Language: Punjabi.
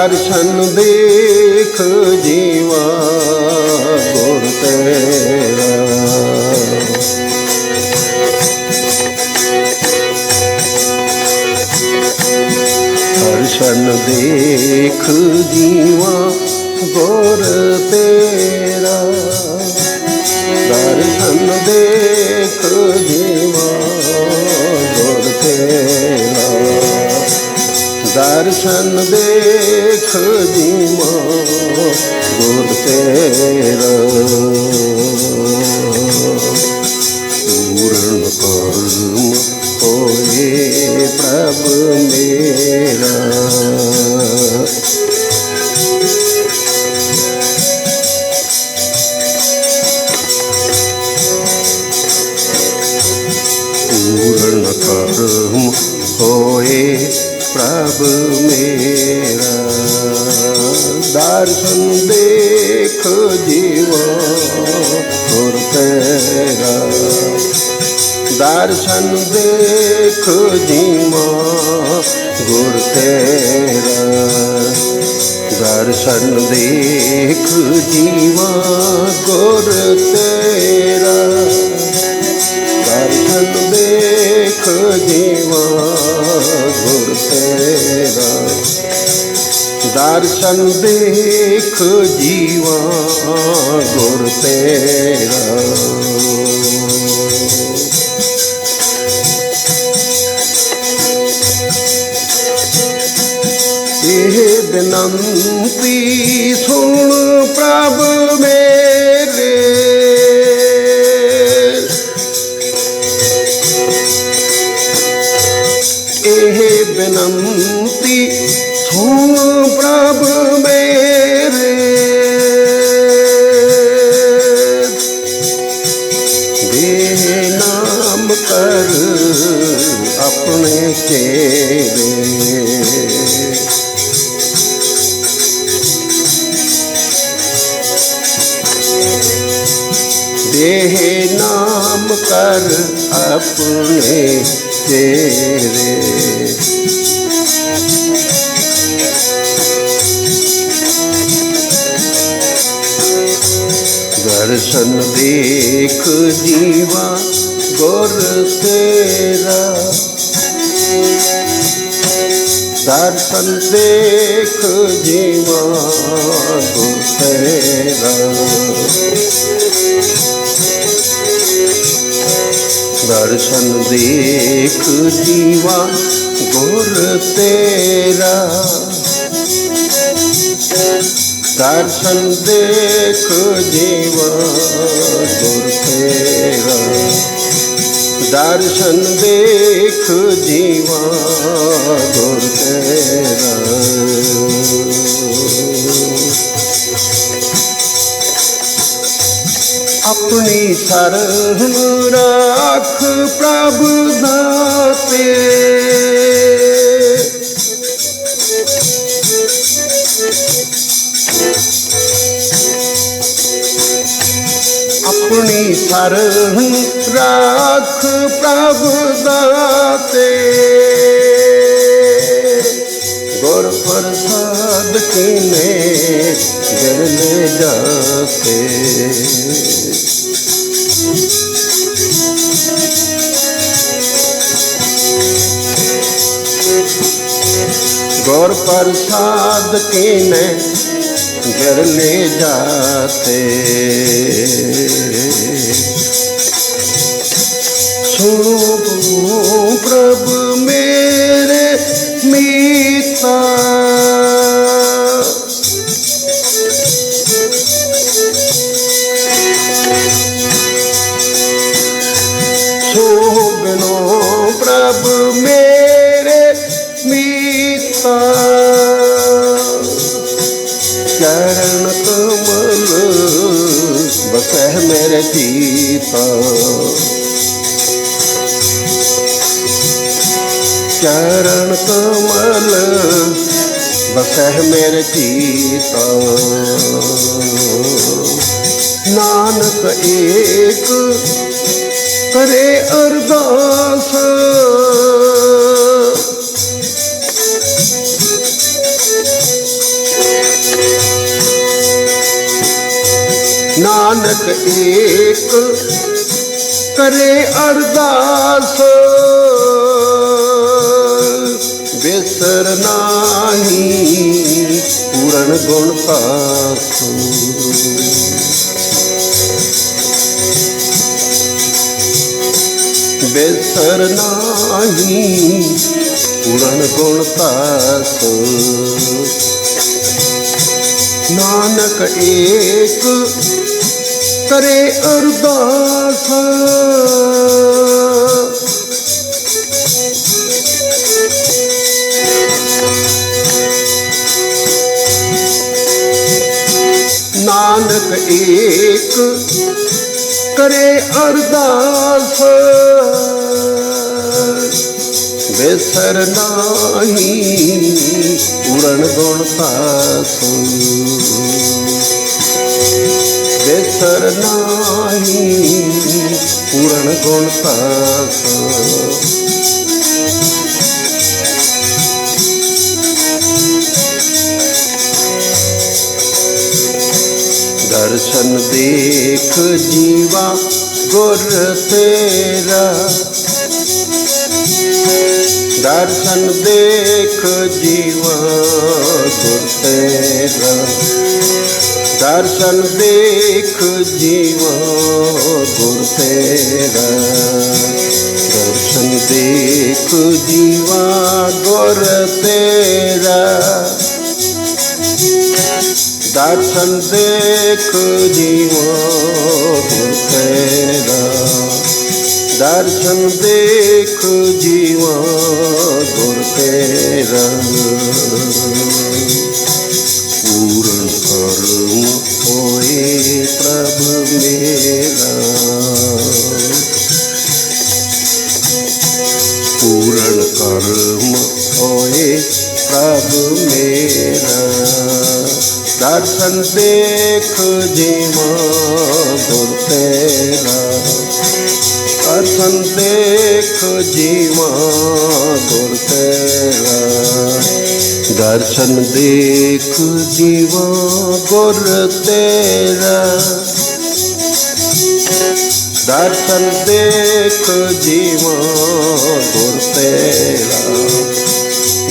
दर्शन देख जीवा गुण दर्शन देख जीवा गोर तेरा दर्शन देख जीवा गोर तेरा दर्शन देख खजीमा गुण तेरा ਦਰਸ਼ਨ ਦੇਖ ਜੀਵਾ, ਗੁਰ ਤੇਰਾ। ਦਰਸ਼ਨ ਦੇਖ ਜੀਵਾ, ਗੁਰ ਤੇਰਾ। ਦਰਸ਼ਨ ਦੇਖ ਜੀਵਾ, ਗੁਰ ਤੇਰਾ। ਦਰਸ਼ਨ ਦੇਖ ਜੀਵਾ, ਗੁਰ ਤੇਰਾ। ਬੇਨੰਤੀ ਸੁਣ ਪ੍ਰਭ ਮੇਰੇ। ਇਹ ਬੇਨੰਤੀ ਸੁਣ ਪ੍ਰਭ ਮੇਰੇ। ਦੇ ਨਾਮ ਕਰ ਆਪਣੇ ਚੇਰੇ। अपने तेरे दर्शन देख जीवा गोर तेरा दर्शन देख जीवा गोर तेरा दर्शन देख जीवा गुर तेरा दर्शन देख जीवा गुर तेरा दर्शन देख जीवा गुर तेरा ਆਪਣੀ ਸਰਹਨ ਰਾਖ ਪ੍ਰਭ ਦਾਤੇ ਆਪਣੀ ਸਰਹਨ ਰਾਖ ਪ੍ਰਭ ਦਾਤੇ ਗੁਰ ਪ੍ਰਸਾਦ ਕਿਨੇ प्रसाद के न घर ले जाते सुनो प्रभु मेरे मीता सो बिनो प्रभु मेरे ਮੇਰ ਦੀਪਾ ਚਰਨ ਕਮਲ ਬਸਹਿ ਮੇਰ ਜੀਤਾ ਨਾਨਕ ਏਕ ਕਰੇ ਅਰਦਾਸ ਨਾਨਕ ਏਕ ਕਰੇ ਅਰਦਾਸ। ਬਿਸਰ ਨਾਹੀ ਪੂਰਨ ਗੁਣ ਪਾਸੂ। ਬਿਸਰ ਨਾਹੀ ਪੂਰਨ ਗੁਣ ਪਾਸੂ। ਨਾਨਕ ਏਕ ਕਰੇ ਅਰਦਾਸ। ਨਾਨਕ ਏਕ ਕਰੇ ਅਰਦਾਸ। ਬਿਸਰ ਨਾਹੀ ਪੂਰਨ ਗੁਣ ਪਾਸੂ। ਬਿਸਰ ਨਾਹੀ, ਪੂਰਨ ਗੁਣ ਪਾਸੂ। ਦਰਸ਼ਨ ਦੇਖ ਜੀਵਾ ਗੁਰ ਤੇਰਾ। ਦਰਸ਼ਨ ਦੇਖ ਜੀਵਾ ਗੁਰ ਤੇਰਾ। ਦਰਸ਼ਨ ਦੇਖ ਜੀਵਾ ਗੁਰ ਤੇਰਾ। ਦਰਸ਼ਨ ਦੇਖ ਜੀਵਾ ਗੁਰ ਤੇਰਾ। ਦਰਸ਼ਨ ਦੇਖ ਜੀਵਾ ਗੁਰ ਤੇਰਾ। ਦਰਸ਼ਨ ਦੇਖ ਜੀਵਾ ਗੁਰ ਤੇਰਾ। ਦੇਖ ਜੀਵਾ ਗੁਰ ਤੇਰਾ ਦਰਸ਼ਨ ਦੇਖ ਜੀਵਾ ਗੁਰ ਤੇਰਾ ਦਰਸ਼ਨ ਦੇਖ ਜੀਵਾ ਗੁਰ ਤੇਰਾ ਦਰਸ਼ਨ ਦੇਖ ਜੀਵਾ ਗੁਰ ਤੇਰਾ